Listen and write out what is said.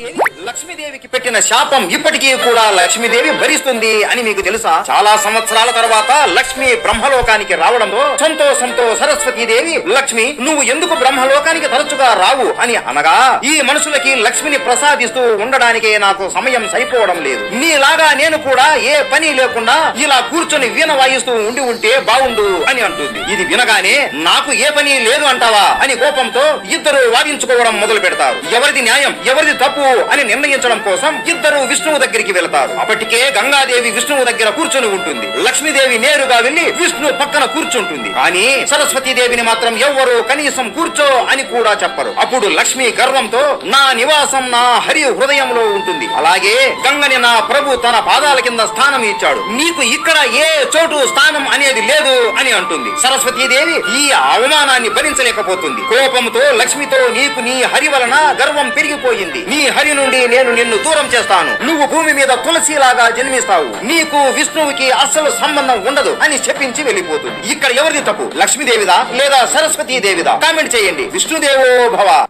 సరస్వతీదేవి లక్ష్మీదేవికి పెట్టిన శాపం ఇప్పటికీ కూడా లక్ష్మీదేవి భరిస్తుంది అని మీకు తెలుసా? చాలా సంవత్సరాల తర్వాత లక్ష్మి బ్రహ్మలోకానికి రావడంతో సంతోషంతో సరస్వతీదేవి లక్ష్మి నువ్వు ఎందుకు బ్రహ్మలోకానికి తరచుగా రావు అని అనగా ఈ మనుషులకి లక్ష్మిని ప్రసాదిస్తూ ఉండడానికే నాకు సమయం సరిపోవడం లేదు. నీలాగా నేను కూడా ఏ పని లేకుండా ఇలా కూర్చొని వీణ వాయిస్తూ ఉండి ఉంటే బాగుండు అని అంటుంది. ఇది వినగానే నాకు ఏ పని లేదు అంటావా? అని కోపంతో ఇద్దరు వాదించుకోవడం మొదలు పెడతారు ఎవరిది న్యాయం ఎవరిది తప్పు అని నిర్ణయించడం కోసం ఇద్దరు విష్ణువు దగ్గరికి వెళతారు. అప్పటికే గంగాదేవి విష్ణువు దగ్గర కూర్చొని ఉంటుంది. లక్ష్మీదేవి నేరుగా వెళ్ళి విష్ణు పక్కన కూర్చుంటుంది. కానీ సరస్వతీ దేవిని మాత్రం ఎవ్వరు కనీసం కూర్చో అని కూడా చెప్పరు. అప్పుడు లక్ష్మి గర్వంతో నా నివాసం నా హరి హృదయంలో ఉంటుంది. అలాగే గంగని నా ప్రభు తన పాదాల కింద స్థానం ఇచ్చాడు. నీకు ఇక్కడ ఏ చోటు స్థానం అనేది లేదు అని అంటుంది. సరస్వతీదేవి ఈ అవమానాన్ని భరించలేకపోతుంది. కోపంతో లక్ష్మితో నీకు నీ హరి వలన గర్వం పెరిగిపోయింది. నీ హరి నుండి నేను నిన్ను దూరం చేస్తాను. నువ్వు భూమి మీద తులసిలాగా జన్మిస్తావు. నీకు విష్ణువుకి అస్సలు సంబంధం ఉండదు అని చెప్పించి వెళ్ళిపోతుంది ఇక్కడ ఎవరిది తప్పు? లక్ష్మీదేవిదా లేదా సరస్వతీ దేవిదా కామెంట్ చేయండి. విష్ణుదేవో భవ.